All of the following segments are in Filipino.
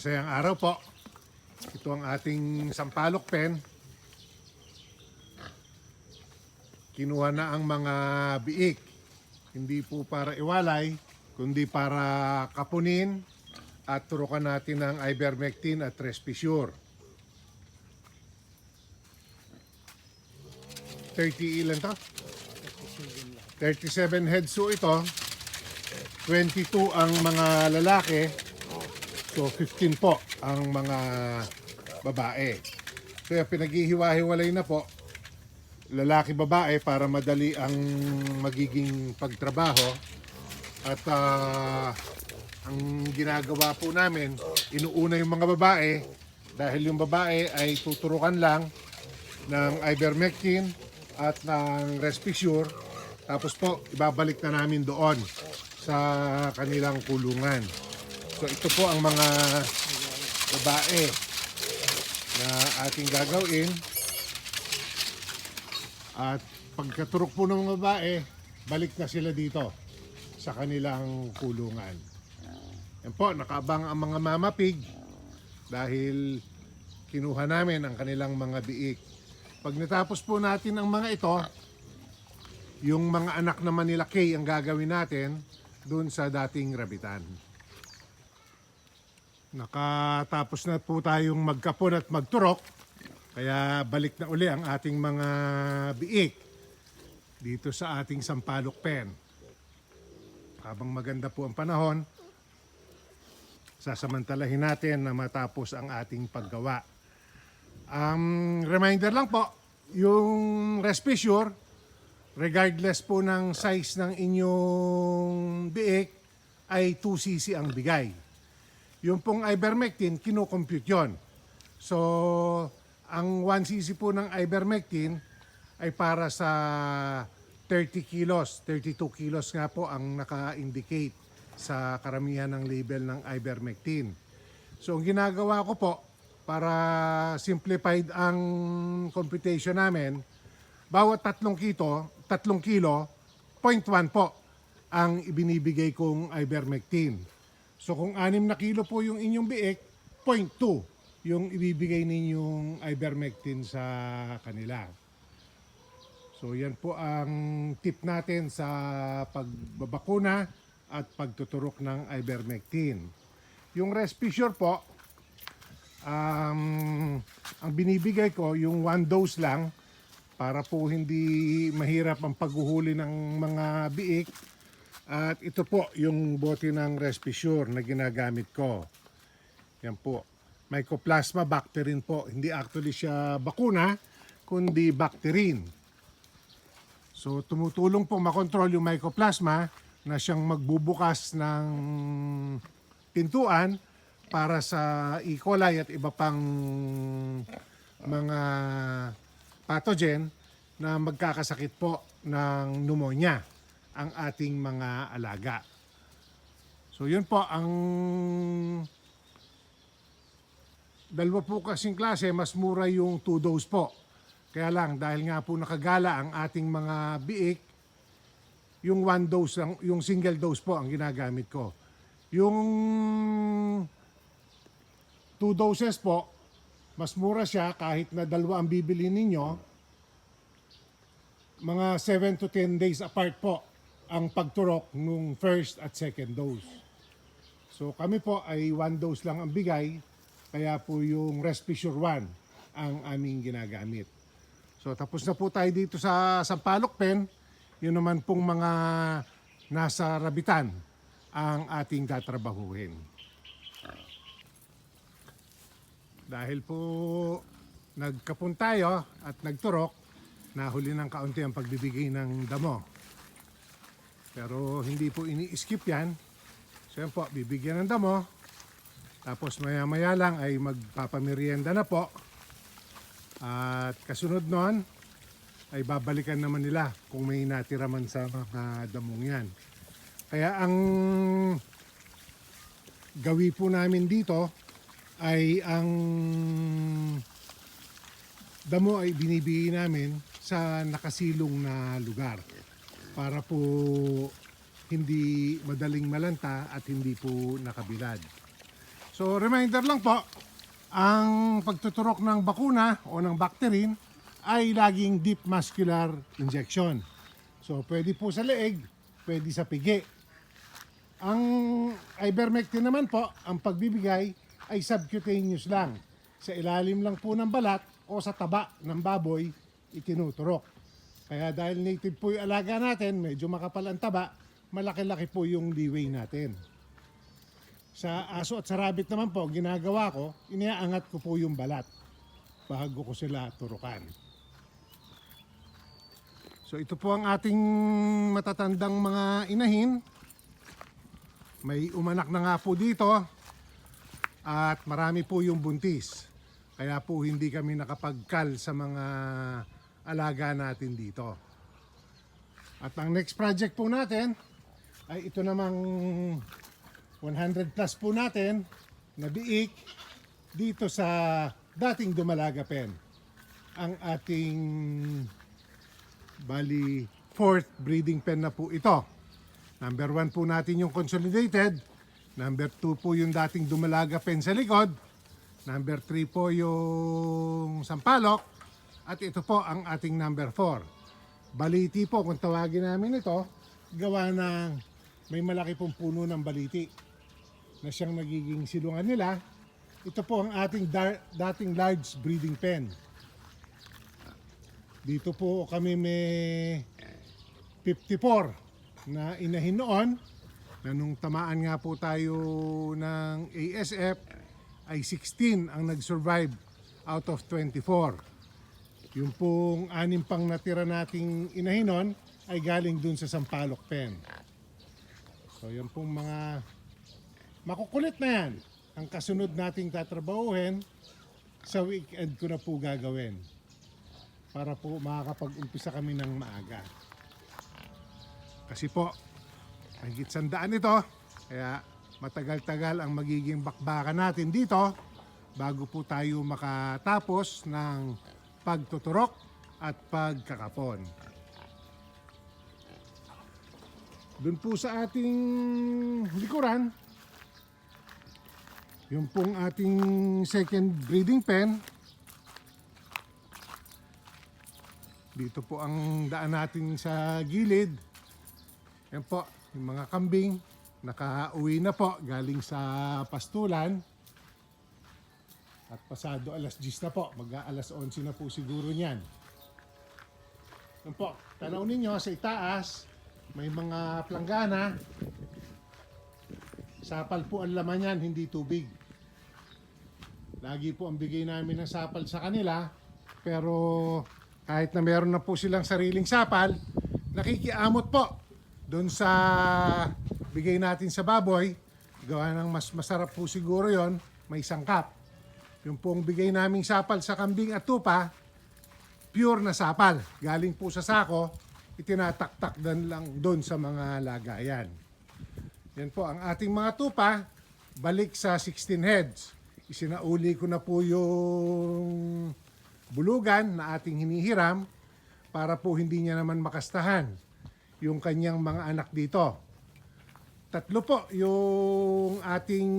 masayang araw po. Ito ang ating sampalok pen. Kinuha na ang mga biik. Hindi po para iwalay, kundi para kapunin at turukan natin ng ivermectin at respisure. 30 ilan to? 37 heads so ito. 22 ang mga lalaki. So 15 po ang mga babae. Kaya pinaghihiwa-hiwalay na po lalaki babae para madali ang magiging pagtrabaho. At ah, ang ginagawa po namin inuuna yung mga babae dahil yung babae ay tuturukan lang ng ivermectin at ng respisure tapos po ibabalik na namin doon sa kanilang kulungan so ito po ang mga babae na ating gagawin at pagkaturok po ng mga babae, balik na sila dito sa kanilang kulungan. Yan po, nakaabang ang mga mamapig dahil kinuha namin ang kanilang mga biik. Pag natapos po natin ang mga ito, yung mga anak naman nila Kay ang gagawin natin doon sa dating rabitan. Nakatapos na po tayong magkapon at magturok. Kaya balik na uli ang ating mga biik dito sa ating sampalok pen. Habang maganda po ang panahon, sasamantalahin natin na matapos ang ating paggawa. Um, reminder lang po, yung Respisure, regardless po ng size ng inyong biik, ay 2cc ang bigay. Yung pong ivermectin, kinocompute yon. So, ang 1cc po ng ivermectin ay para sa 30 kilos, 32 kilos nga po ang naka-indicate sa karamihan ng label ng ivermectin. So, ang ginagawa ko po, para simplified ang computation namin, bawat tatlong kito, tatlong kilo, 0.1 po ang ibinibigay kong ivermectin. So kung 6 na kilo po yung inyong biik, 0.2 yung ibibigay ninyong ivermectin sa kanila. So yan po ang tip natin sa pagbabakuna at pagtuturok ng ivermectin. Yung Respisure po, um, ang binibigay ko yung one dose lang para po hindi mahirap ang paghuhuli ng mga biik. At ito po yung bote ng Respisure na ginagamit ko. Yan po. Mycoplasma bacterin po. Hindi actually siya bakuna, kundi bacterin. So tumutulong po makontrol yung mycoplasma na siyang magbubukas ng pintuan para sa E. coli at iba pang mga pathogen na magkakasakit po ng pneumonia ang ating mga alaga. So yun po ang dalawa po kasing klase, mas mura yung 2 dose po. Kaya lang, dahil nga po nakagala ang ating mga biik, yung one dose, lang, yung single dose po ang ginagamit ko. Yung two doses po, mas mura siya kahit na dalawa ang bibili ninyo. Mga 7 to 10 days apart po ang pagturok nung first at second dose. So kami po ay one dose lang ang bigay, kaya po yung Respisure 1 ang aming ginagamit. So tapos na po tayo dito sa Sampalok Pen. Yun naman pong mga nasa Rabitan ang ating tatrabahuhin. Dahil po nagkapun tayo at nagturok, nahuli ng kaunti ang pagbibigay ng damo. Pero hindi po ini-skip yan. So yan po, bibigyan ng damo. Tapos maya-maya lang ay magpapamerienda na po. At kasunod nun, ay babalikan naman nila kung may natira man sa mga damong yan. Kaya ang gawi po namin dito ay ang damo ay binibigay namin sa nakasilong na lugar para po hindi madaling malanta at hindi po nakabilad. So reminder lang po, ang pagtuturok ng bakuna o ng bacterin ay laging deep muscular injection. So pwede po sa leeg, pwede sa pigi. Ang ivermectin naman po, ang pagbibigay ay subcutaneous lang. Sa ilalim lang po ng balat o sa taba ng baboy itinuturok. Kaya dahil native po yung alaga natin, medyo makapal ang taba, malaki-laki po yung leeway natin. Sa aso at sa rabbit naman po, ginagawa ko, iniaangat ko po yung balat bago ko sila turukan. So ito po ang ating matatandang mga inahin. May umanak na nga po dito at marami po yung buntis. Kaya po hindi kami nakapagkal sa mga alaga natin dito. At ang next project po natin ay ito namang 100 plus po natin na biik dito sa dating Dumalaga Pen. Ang ating bali fourth breeding pen na po ito. Number one po natin yung consolidated. Number two po yung dating Dumalaga Pen sa likod. Number three po yung Sampalok. At ito po ang ating number four. Baliti po kung tawagin namin ito, gawa ng may malaki pong puno ng baliti na siyang nagiging silungan nila. Ito po ang ating dating large breeding pen. Dito po kami may 54 na inahin noon na nung tamaan nga po tayo ng ASF ay 16 ang nag-survive out of 24. Yung pong anim pang natira nating inahin noon ay galing dun sa Sampaloc Pen. So yun pong mga makukulit na yan. Ang kasunod nating tatrabahuhin sa weekend ko na po gagawin para po makakapag-umpisa kami ng maaga. Kasi po, higit sandaan ito, kaya matagal-tagal ang magiging bakbakan natin dito bago po tayo makatapos ng pagtuturok at pagkakapon. Doon po sa ating likuran, yung pong ating second breeding pen, dito po ang daan natin sa gilid. Yan po, yung mga kambing, nakauwi na po galing sa pastulan. At pasado alas 10 na po, mag alas 11 na po siguro niyan. Yan po, tanaw ninyo sa itaas, may mga planggana. Sapal po ang laman yan, hindi tubig. Lagi po ang bigay namin ng sapal sa kanila. Pero kahit na meron na po silang sariling sapal, nakikiamot po doon sa bigay natin sa baboy. Gawa ng mas masarap po siguro yon may sangkap. Yung pong bigay naming sapal sa kambing at tupa, pure na sapal. Galing po sa sako, itinataktak dan lang doon sa mga lagayan. Yan po ang ating mga tupa, balik sa 16 heads. Isinauli ko na po yung bulugan na ating hinihiram para po hindi niya naman makastahan yung kanyang mga anak dito. Tatlo po yung ating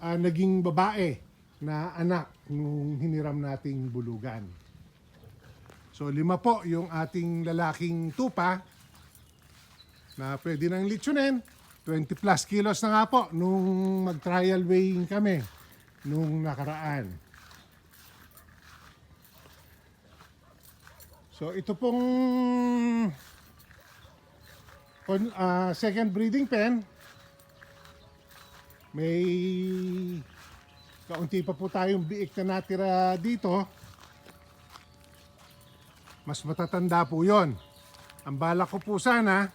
ah, naging babae na anak nung hiniram nating bulugan. So lima po yung ating lalaking tupa na pwede nang litsunin. 20 plus kilos na nga po nung mag-trial weighing kami nung nakaraan. So ito pong ah, second breeding pen may kaunti pa po tayong biik na natira dito. Mas matatanda po yon. Ang balak ko po sana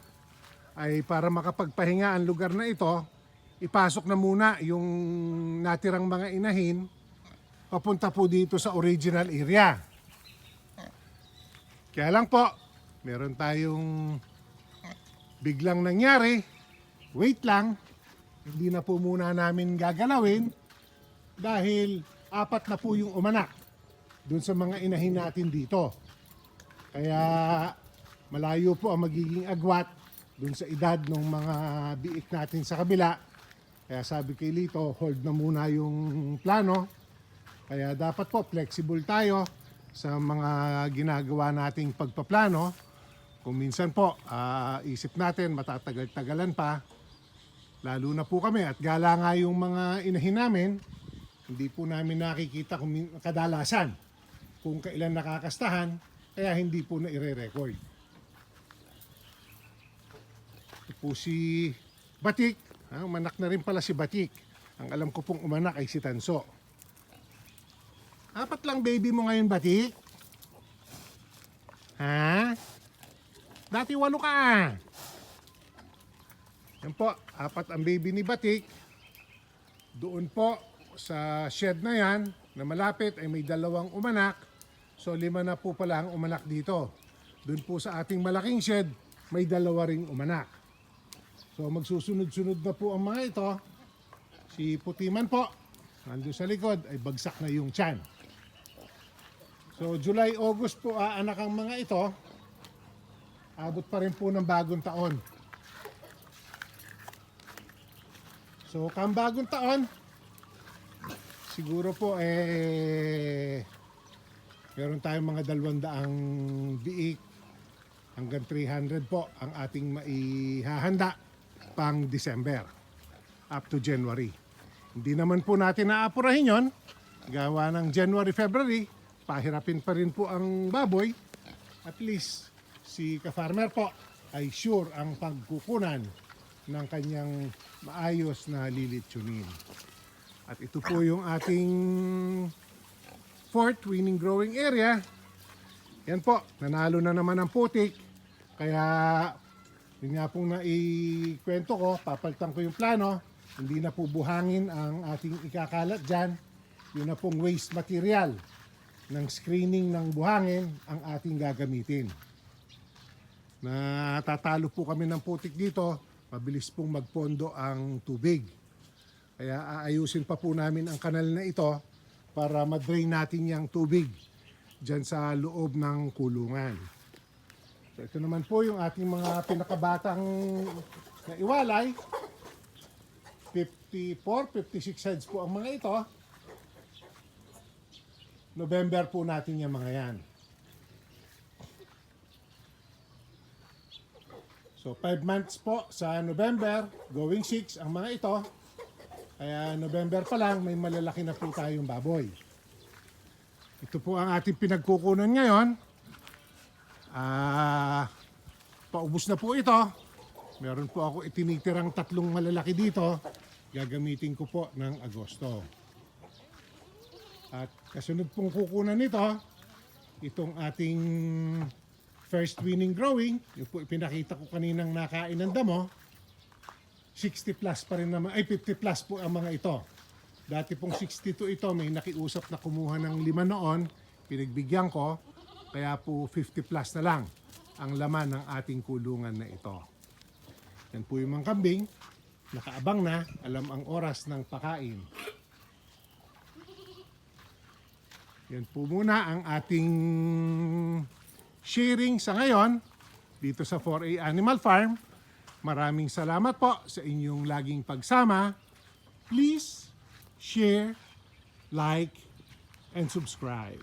ay para makapagpahinga ang lugar na ito, ipasok na muna yung natirang mga inahin papunta po dito sa original area. Kaya lang po, meron tayong biglang nangyari, wait lang, hindi na po muna namin gagalawin dahil apat na po yung umanak dun sa mga inahin natin dito. Kaya malayo po ang magiging agwat dun sa edad ng mga biik natin sa kabila Kaya sabi kay Lito, hold na muna yung plano. Kaya dapat po flexible tayo sa mga ginagawa nating pagpaplano. Kung minsan po, ah, isip natin matatagal-tagalan pa, lalo na po kami at gala nga yung mga inahin namin, hindi po namin nakikita kung kadalasan kung kailan nakakastahan, kaya hindi po na ire-record. Ito po si Batik, ha, umanak na rin pala si Batik. Ang alam ko pong umanak ay si Tanso. Apat lang baby mo ngayon, Batik? Ha? Dati walo ka ah. Yan po, apat ang baby ni Batik. Doon po sa shed na yan, na malapit ay may dalawang umanak. So lima na po pala ang umanak dito. Doon po sa ating malaking shed, may dalawa ring umanak. So magsusunod-sunod na po ang mga ito. Si Putiman po, nandun sa likod, ay bagsak na yung tiyan. So July, August po aanak ang mga ito. Abot pa rin po ng bagong taon. So, kang bagong taon, siguro po eh meron tayong mga dalawang daang biik hanggang 300 po ang ating maihahanda pang December up to January. Hindi naman po natin naapurahin yon. Gawa ng January, February, pahirapin pa rin po ang baboy. At least si ka-farmer po ay sure ang pagkukunan ng kanyang maayos na lilitsunin. At ito po yung ating fourth winning growing area. Yan po, nanalo na naman ang putik. Kaya, yun nga pong naikwento ko, papalitan ko yung plano. Hindi na po buhangin ang ating ikakalat dyan. Yun na pong waste material ng screening ng buhangin ang ating gagamitin. Natatalo po kami ng putik dito, mabilis pong magpondo ang tubig. Kaya aayusin pa po namin ang kanal na ito para madrain natin yung tubig dyan sa loob ng kulungan. So ito naman po yung ating mga pinakabatang na iwalay. 54, 56 heads po ang mga ito. November po natin yung mga yan. So 5 months po sa November, going 6 ang mga ito. Kaya November pa lang may malalaki na po tayong baboy. Ito po ang ating pinagkukunan ngayon. Ah, paubos na po ito. Meron po ako itinitirang tatlong malalaki dito. Gagamitin ko po ng Agosto. At kasunod pong kukunan nito, itong ating first winning growing, yung pinakita ko kaninang nakain ng damo, 60 plus pa rin naman, ay 50 plus po ang mga ito. Dati pong 62 ito, may nakiusap na kumuha ng lima noon, pinagbigyan ko, kaya po 50 plus na lang ang laman ng ating kulungan na ito. Yan po yung mga kambing, nakaabang na, alam ang oras ng pakain. Yan po muna ang ating sharing sa ngayon dito sa 4A Animal Farm. Maraming salamat po sa inyong laging pagsama. Please share, like, and subscribe.